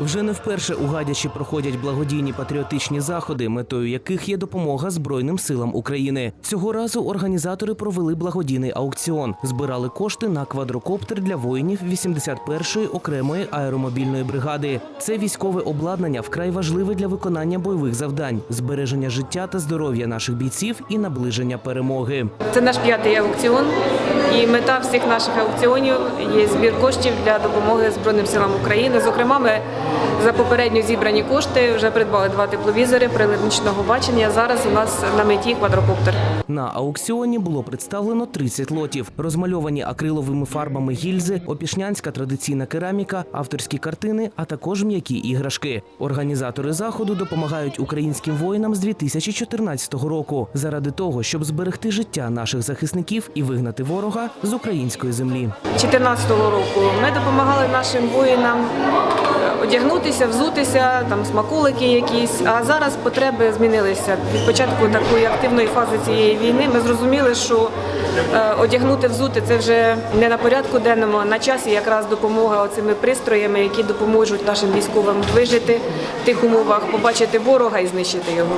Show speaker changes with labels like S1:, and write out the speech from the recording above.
S1: Вже не вперше у Гадячі проходять благодійні патріотичні заходи, метою яких є допомога Збройним силам України. Цього разу організатори провели благодійний аукціон, збирали кошти на квадрокоптер для воїнів 81-ї окремої аеромобільної бригади. Це військове обладнання вкрай важливе для виконання бойових завдань, збереження життя та здоров'я наших бійців і наближення перемоги.
S2: Це наш п'ятий аукціон, і мета всіх наших аукціонів є збір коштів для допомоги Збройним силам України. Зокрема, ми за попередньо зібрані кошти вже придбали два тепловізори приладничного бачення. Зараз у нас на меті квадрокоптер.
S1: На аукціоні було представлено 30 лотів, розмальовані акриловими фарбами гільзи, опішнянська традиційна кераміка, авторські картини, а також м'які іграшки. Організатори заходу допомагають українським воїнам з 2014 року заради того, щоб зберегти життя наших захисників і вигнати ворога з української землі.
S2: 2014 року ми допомагали нашим воїнам одягнутися, взутися, там смаколики якісь. А зараз потреби змінилися. Від початку такої активної фази цієї війни ми зрозуміли, що е, одягнути, взути це вже не на порядку денному, а на часі якраз допомога оцими пристроями, які допоможуть нашим військовим вижити в тих умовах, побачити ворога і знищити його.